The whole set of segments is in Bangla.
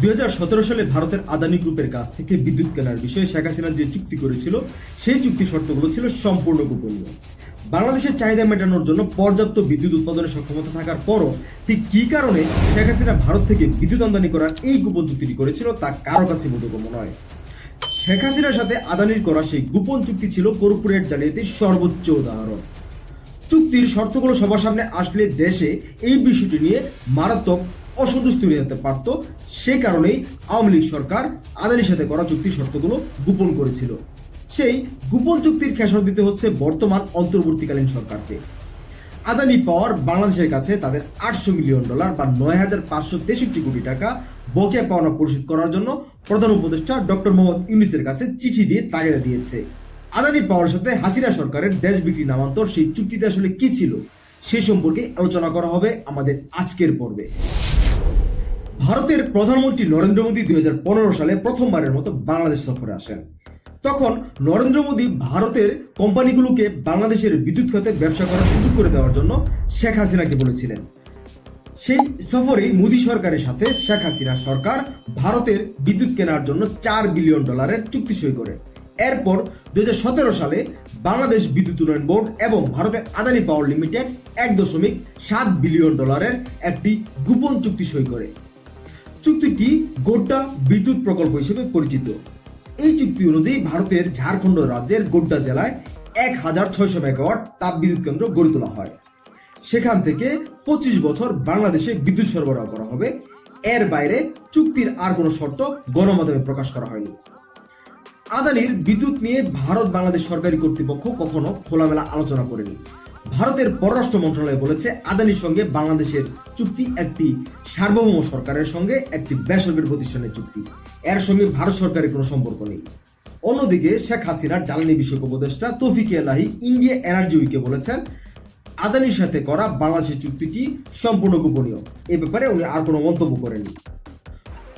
দুই হাজার সতেরো সালে ভারতের আদানি গ্রুপের কাছ থেকে বিদ্যুৎ কেনার বিষয়ে শেখ হাসিনা যে চুক্তি করেছিল, সেই চুক্তি শর্তগুলো ছিল সম্পূর্ণ গোপনীয়। বাংলাদেশের চাহিদা মেটানোর জন্য পর্যাপ্ত বিদ্যুৎ উৎপাদনের সক্ষমতা থাকার পরও ঠিক কী কারণে শেখ হাসিনা ভারত থেকে বিদ্যুৎ আমদানি করার এই গোপন চুক্তিটি করেছিল, তা কারও কাছে বোধগম্য নয়। শেখ হাসিনার সাথে আদানির করা সেই গোপন চুক্তি ছিল কর্পোরেট জালিয়াতির সর্বোচ্চ উদাহরণ। চুক্তির শর্তগুলো সবার সামনে আসলে দেশে এই বিষয়টি নিয়ে মারাত্মক অসন্তোষ তৈরি হতে পারত সেই কারণেই আওয়ামী লীগ সরকার আদানির সাথে করা চুক্তির শর্তগুলো গোপন করেছিল। সেই গোপন চুক্তির খেসারত দিতে হচ্ছে বর্তমান অন্তর্বর্তীকালীন সরকারকে। আদানি পাওয়ার বাংলাদেশের কাছে তাদের আটশো মিলিয়ন ডলার বা নয় হাজার পাঁচশো তেষট্টি কোটি টাকা বকেয়া পাওনা পরিশোধ করার জন্য প্রধান উপদেষ্টা ডক্টর মোহাম্মদ ইউনিসের কাছে চিঠি দিয়ে তাগিদা দিয়েছে। আদানি পাওয়ার সাথে হাসিনা সরকারের দেশ বিক্রি নামান্তর সেই চুক্তিতে আসলে কি ছিল, সে সম্পর্কে আলোচনা করা হবে আমাদের আজকের পর্বে। ভারতের প্রধানমন্ত্রী নরেন্দ্র মোদী দুই হাজার পনেরো সালে প্রথমবারের মতো বাংলাদেশ সফরে আসেন। তখন নরেন্দ্র মোদী ভারতের কোম্পানিগুলোকে বাংলাদেশের বিদ্যুৎ খাতে ব্যবসা করার সুযোগ করে দেওয়ার জন্য শেখ হাসিনাকে বলেছিলেন। সেই সফরে মোদী সরকারের সাথে শেখ হাসিনা সরকার ভারতের বিদ্যুৎ কেনার জন্য চার বিলিয়ন ডলারের চুক্তি সই করে। এরপর দুই হাজার সতেরো সালে বাংলাদেশ বিদ্যুৎ উন্নয়ন বোর্ড এবং ভারতের আদানি পাওয়ার লিমিটেড এক দশমিক সাত বিলিয়ন ডলারের একটি গোপন চুক্তি সই করে। চুক্তিটি গোড্ডা বিদ্যুৎ প্রকল্প হিসেবে পরিচিত। এই চুক্তি অনুযায়ী ভারতের ঝাড়খণ্ড রাজ্যের গোড্ডা জেলায় এক হাজার ছয়শো মেগাওয়াট তাপ বিদ্যুৎ কেন্দ্র গড়ে তোলা হয়। সেখান থেকে পঁচিশ বছর বাংলাদেশে বিদ্যুৎ সরবরাহ করা হবে। এর বাইরে চুক্তির আর কোনো শর্ত গণমাধ্যমে প্রকাশ করা হয়নি। আদানির বিদ্যুৎ নিয়ে ভারত বাংলাদেশ সরকারি কর্তৃপক্ষ কখনো খোলামেলা আলোচনা করেনি। ভারতের পররাষ্ট্র মন্ত্রণালয় বলেছে, আদানির সঙ্গে বাংলাদেশের চুক্তি একটি সার্বভৌম সরকারের সঙ্গে একটি বেসরকারি প্রতিষ্ঠানের চুক্তি। এর সঙ্গে ভারত সরকারের কোনো সম্পর্ক নেই। অন্যদিকে শেখ হাসিনার জ্বালানি বিষয়ক উপদেষ্টা তৌফিক এলাহি ইন্ডিয়া এনার্জি উইকে বলেছেন, আদানির সাথে করা বাংলাদেশের চুক্তিটি সম্পূর্ণ গোপনীয়। এ ব্যাপারে উনি আর কোনো মন্তব্য করেননি।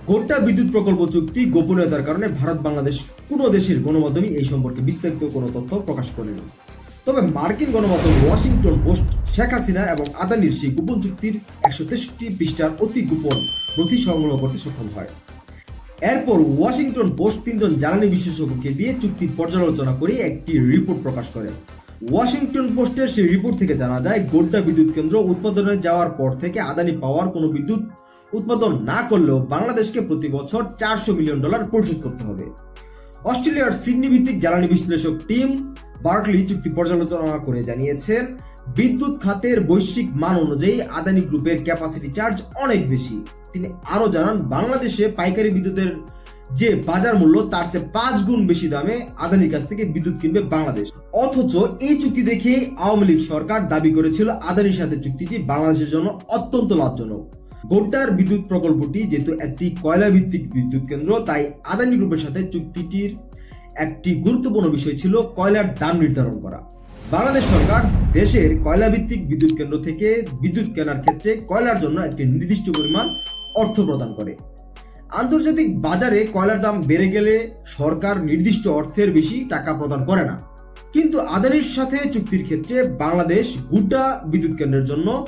গোটা বিদ্যুৎ প্রকল্প চুক্তি গোপনীয়তার কারণে ভারত বাংলাদেশ কোনো দেশের গণমাধ্যমে এই সম্পর্কে বিস্তারিত কোনো তথ্য প্রকাশ করেনি। তবে মার্কিন গণমাধ্যম ওয়াশিংটন পোস্ট, শেখ হাসিনা এবং আদানির সেই গোপন চুক্তির একশো তেষট্টি পৃষ্ঠার অতি গোপন নথি সংগ্রহ করতে সক্ষম হয়। এরপর ওয়াশিংটন পোস্ট তিনজন জ্বালানি বিশেষজ্ঞকে দিয়ে চুক্তির পর্যালোচনা করে একটি রিপোর্ট প্রকাশ করে। ওয়াশিংটন পোস্টের সেই রিপোর্ট থেকে জানা যায় গোড্ডা বিদ্যুৎ কেন্দ্র উৎপাদনে যাওয়ার পর থেকে আদানি পাওয়ার কোনো বিদ্যুৎ উৎপাদন না করলেও বাংলাদেশকে প্রতি বছর চারশো মিলিয়ন ডলার পরিশোধ করতে হবে। অস্ট্রেলিয়ার সিডনি ভিত্তিক জ্বালানি বিশ্লেষক টিম বার্কলি চুক্তি পর্যালোচনা করে জানিয়েছেন, বিদ্যুৎ খাতের বৈশ্বিক মান অনুযায়ী আদানি গ্রুপের ক্যাপাসিটি চার্জ অনেক বেশি। তিনি আরও জানান, বাংলাদেশে পাইকারি বিদ্যুতের যে বাজার মূল্য, তার চেয়ে পাঁচ গুণ বেশি দামে আদানির কাছ থেকে বিদ্যুৎ কিনবে বাংলাদেশ। অথচ এই চুক্তি দেখে আওয়ামী লীগ সরকার দাবি করেছিল, আদানির সাথে চুক্তিটি বাংলাদেশের জন্য অত্যন্ত লাভজনক। গোড্ডার বিদ্যুৎ প্রকল্পটি যেহেতু একটি কয়লা ভিত্তিক বিদ্যুৎ কেন্দ্র, তাই আদানি গ্রুপের সাথে চুক্তিটির একটি গুরুত্বপূর্ণ বিষয় ছিল কয়লার দাম নির্ধারণ করা। বাংলাদেশ সরকার দেশের কয়লা ভিত্তিক বিদ্যুৎ কেন্দ্র থেকে বিদ্যুৎ কেনার ক্ষেত্রে কয়লার জন্য একটি নির্দিষ্ট পরিমাণ অর্থ প্রদান করে। আন্তর্জাতিক বাজারে কয়লার দাম বেড়ে গেলে সরকার নির্দিষ্ট অর্থের বেশি টাকা প্রদান করে না। কিন্তু আদানির সাথে চুক্তির ক্ষেত্রে বাংলাদেশ গুড্ডা বিদ্যুৎ কেন্দ্রের জন্য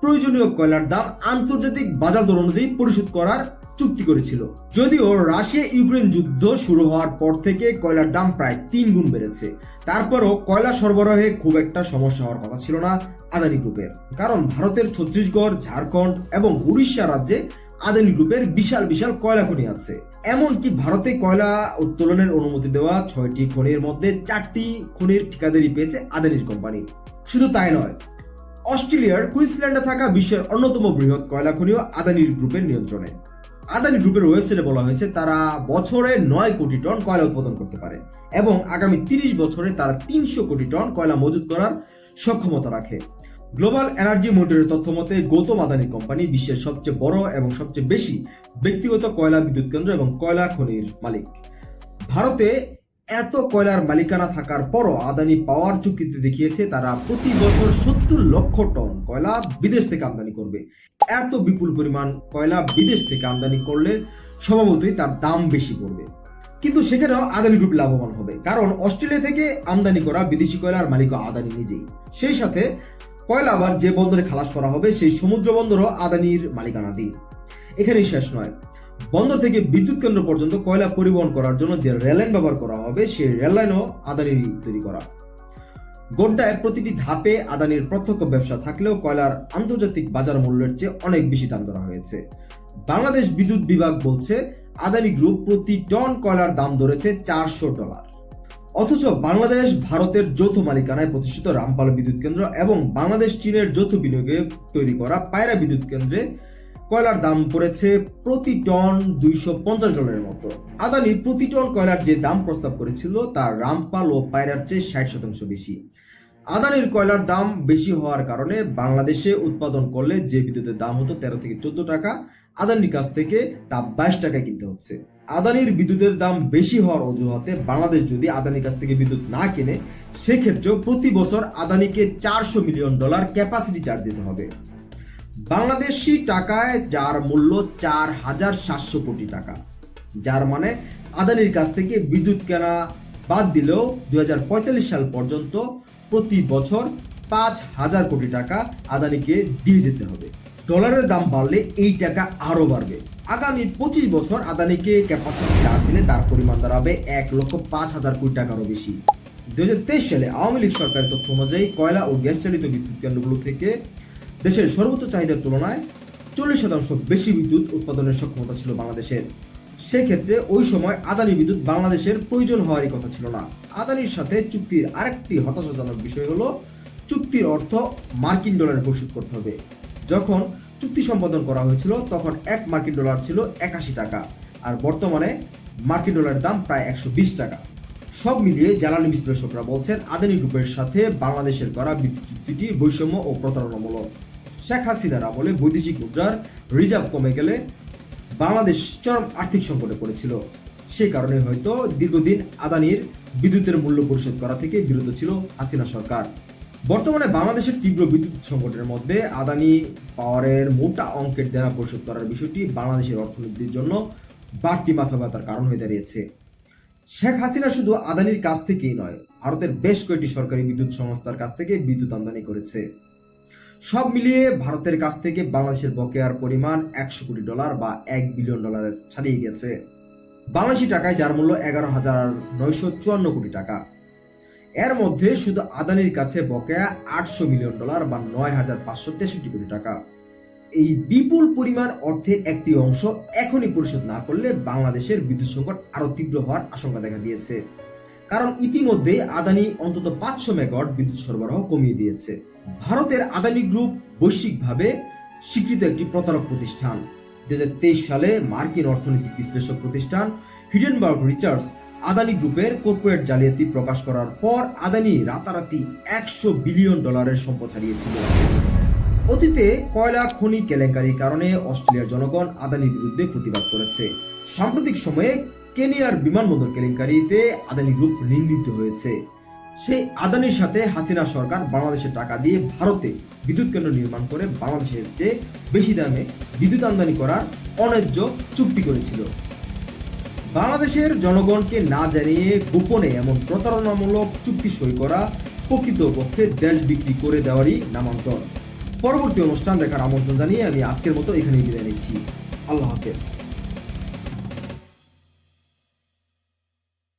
প্রয়োজনীয় কয়লার দাম আন্তর্জাতিক বাজার দর অনুযায়ী পরিশোধ করার চুক্তি করেছিল। যদিও রাশিয়া ইউক্রেন যুদ্ধ শুরু হওয়ার পর থেকে কয়লার দাম প্রায় তিন গুণ বেড়েছে। তারপরও কয়লা সরবরাহে খুব একটা সমস্যা হওয়ার কথা ছিল না আদানি গ্রুপের। কারণ ভারতের ছত্তিশগড়, ঝাড়খণ্ড এবং উড়িষ্যা রাজ্যে আদানি গ্রুপের বিশাল বিশাল কয়লা খনি আছে। এমনকি ভারতে কয়লা উত্তোলনের অনুমতি দেওয়া ছয়টি খনির মধ্যে চারটি খনির ঠিকাদারি পেয়েছে আদানির কোম্পানি। শুধু তাই নয়, অস্ট্রেলিয়ার কুইন্সল্যান্ডে থাকা বিশ্বের অন্যতম বৃহৎ কয়লা খনিও আদানির গ্রুপের নিয়ন্ত্রণে। আদানি গ্রুপের ওয়েবসাইটে বলা হয়েছে, তারা বছরে নয় কোটি টন কয়লা উৎপাদন করতে পারে এবং আগামী তিরিশ বছরে তারা তিনশো কোটি টন কয়লা মজুত করার সক্ষমতা রাখে। গ্লোবাল এনার্জি মনিটরের তথ্য মতে, গৌতম আদানি কোম্পানি বিশ্বের সবচেয়ে বড় এবং সবচেয়ে বেশি ব্যক্তিগত কয়লা বিদ্যুৎ কেন্দ্র এবং কয়লা খনির মালিক। ভারতে এত কয়লার মালিকানা থাকার পরও আদানি পাওয়ার চুক্তিতে দেখিয়েছে তারা প্রতি বছর সত্তর লক্ষ টন কয়লা বিদেশ থেকে আমদানি করবে। এত বিপুল পরিমাণ কয়লা বিদেশ থেকে আমদানি করলে স্বভাবতই তার দাম বেশি পড়বে। কিন্তু সেখানেও আদানি গ্রুপ লাভবান হবে, কারণ অস্ট্রেলিয়া থেকে আমদানি করা বিদেশি কয়লার মালিক আদানি নিজেই। সেই সাথে কয়লা আবার যে বন্দরে খালাস করা হবে, সেই সমুদ্র বন্দরও আদানির মালিকানাধীন। এখানেই শেষ নয়। বন্দর থেকে বিদ্যুৎ কেন্দ্র পর্যন্ত কয়লা পরিবহন করার জন্য যে রেললাইন ব্যবহার করা হবে, সেই রেললাইনও আদানির তৈরি করা। গোড্ডায় প্রতিটি ধাপে আদানির প্রত্যক্ষ ব্যবসা থাকলেও কয়লার আন্তর্জাতিক বাজার মূল্যের চেয়ে অনেক বেশি দাম ধরা হয়েছে। বাংলাদেশ বিদ্যুৎ বিভাগ বলছে, আদানি গ্রুপ প্রতি টন কয়লার দাম ধরেছে চারশো ডলার। অথচ বাংলাদেশ ভারতের যৌথ মালিকানায় প্রতিষ্ঠিত রামপাল বিদ্যুৎ কেন্দ্র এবং বাংলাদেশ চীনের যৌথ বিনিয়োগে তৈরি করা পায়রা বিদ্যুৎ কেন্দ্রে কয়লার দাম পড়েছে প্রতি টন দুইশো পঞ্চাশ ডলারের মতো। আদানি প্রতি টন কয়লার যে দাম প্রস্তাব করেছিল তা রামপাল ও পায়রার চেয়ে ষাট শতাংশ বেশি। আদানির কয়লার দাম বেশি হওয়ার কারণে বাংলাদেশে উৎপাদন করলে যে বিদ্যুতের দাম হতো তেরো থেকে চোদ্দ টাকা, আদানির কাছ থেকে তা বাইশ টাকায় কিনতে হচ্ছে। আদানির বিদ্যুতের দাম বেশি হওয়ার অজুহাতে বাংলাদেশ যদি আদানির কাছ থেকে বিদ্যুৎ না কেনে, সেক্ষেত্রেও প্রতি বছর আদানিকে চারশো মিলিয়ন ডলার ক্যাপাসিটি চার্জ দিতে হবে। বাংলাদেশি টাকায় যার মূল্য চার হাজার সাতশো কোটি টাকা, যার মানে আদানির কাছ থেকে বিদ্যুৎ কেনা বাদ দিলেও দুই হাজার পঁয়তাল্লিশ সাল পর্যন্ত প্রতি বছর পাঁচ হাজার কোটি টাকা আদানিকে দিয়ে যেতে হবে। ডলারের দাম বাড়লে এই টাকা আরও বাড়বে। আগামী পঁচিশ বছর আদানিকে ক্যাপাসিটি চার্জ দিলে তার পরিমাণ দাঁড়াবে এক লক্ষ পাঁচ হাজার কোটি টাকারও বেশি। দুই হাজার তেইশ সালে আওয়ামী লীগ সরকারের তথ্য অনুযায়ী কয়লা ও গ্যাস চালিত বিদ্যুৎ কেন্দ্রগুলো থেকে দেশের সর্বোচ্চ চাহিদার তুলনায় চল্লিশ শতাংশ বেশি বিদ্যুৎ উৎপাদনের সক্ষমতা ছিল বাংলাদেশের। সেক্ষেত্রে ওই সময় আদানি বিদ্যুৎ বাংলাদেশের প্রয়োজন হওয়ারই কথা ছিল না। আদানির সাথে চুক্তির আরেকটি হতাশাজনক বিষয় হলো, চুক্তির অর্থ মার্কিন ডলারে পরিশোধ করতে হবে। যখন চুক্তি সম্পাদন করা হয়েছিল, তখন এক মার্কিন ডলার ছিল একাশি টাকা, আর বর্তমানে মার্কিন ডলারের দাম প্রায় একশো বিশ টাকা। সব মিলিয়ে জ্বালানি বিশ্লেষকরা বলছেন, আদানি গ্রুপের সাথে বাংলাদেশের করা বিদ্যুৎ চুক্তিটি বৈষম্য ও প্রতারণামূলক। শেখ হাসিনার আমলে বৈদেশিক মুদ্রার রিজার্ভ কমে গেলে বাংলাদেশ চরম আর্থিক সংকটে পড়েছিল। সেই কারণে হয়তো দীর্ঘদিন আদানির বিদ্যুতের মূল্য পরিশোধ করা থেকে বিরত ছিল হাসিনা সরকার। বর্তমানে বাংলাদেশের তীব্র বিদ্যুৎ সংকটের মধ্যে আদানি পাওয়ারের মোটা অঙ্কের দেনা পরিশোধ করার বিষয়টি বাংলাদেশের অর্থনীতির জন্য বাড়তি মাথা ব্যথার কারণ হয়ে দাঁড়িয়েছে। শেখ হাসিনা শুধু আদানির কাছ থেকেই নয়, ভারতের বেশ কয়েকটি সরকারি বিদ্যুৎ সংস্থার কাছ থেকে বিদ্যুৎ আমদানি করেছে। সব মিলিয়ে ভারতের কাছ থেকে বাংলাদেশের বকেয়ার পরিমাণ একশো কোটি ডলার বা এক বিলিয়ন ডলারের ছাড়িয়ে গেছে। বাংলাদেশি টাকায় যার মূল্য এগারো হাজার নয়শো চুয়ান্ন কোটি টাকা। এর মধ্যে শুধু আদানির কাছে বকেয়া আটশো মিলিয়ন ডলার বা নয় হাজার পাঁচশো তেষট্টি কোটি টাকা। এই বিপুল পরিমাণ অর্থের একটি অংশ এখনই পরিশোধ না করলে বাংলাদেশের বিদ্যুৎ সংকট আরও তীব্র হওয়ার আশঙ্কা দেখা দিয়েছে। কারণ ইতিমধ্যে আদানি অন্তত পাঁচশো মেগাওয়াট বিদ্যুৎ সরবরাহ কমিয়ে দিয়েছে। ভারতের আদানি গ্রুপ বৈশ্বিকভাবে স্বীকৃত একটি প্রতারক প্রতিষ্ঠান। দু সালে মার্কিন অর্থনৈতিক বিশ্লেষক প্রতিষ্ঠান হিডেনবার্গ রিচার্ডস আদানি গ্রুপের কর্পোরেট জালিয়াতি প্রকাশ করার পর আদানি রাতারাতি একশো বিলিয়ন ডলারের সম্পদ হারিয়েছিল। অতীতে কয়লা, খনি, কেলেঙ্কারির কারণে অস্ট্রেলিয়ার জনগণ আদানির বিরুদ্ধে প্রতিবাদ করেছে। সাম্প্রতিক সময়ে কেনিয়ার বিমানবন্দর কেলেঙ্কারিতে আদানি গ্রুপ নিন্দিত হয়েছে। সেই আদানির সাথে হাসিনা সরকার বাংলাদেশের টাকা দিয়ে ভারতে বিদ্যুৎ কেন্দ্র নির্মাণ করে বাংলাদেশের চেয়ে বেশি দামে বিদ্যুৎ আমদানি করার অন্যায্য চুক্তি করেছিল। বাংলাদেশের জনগণকে না জানিয়ে গোপনে এমন প্রতারণামূলক চুক্তি সই করা প্রকৃতপক্ষে দেশ বিক্রি করে দেওয়ারই নামান্তর। পরবর্তী অনুষ্ঠান দেখার আমন্ত্রণ জানিয়ে আমি আজকের মতো এখানেই বিদায় নিচ্ছি। আল্লাহ হাফেজ।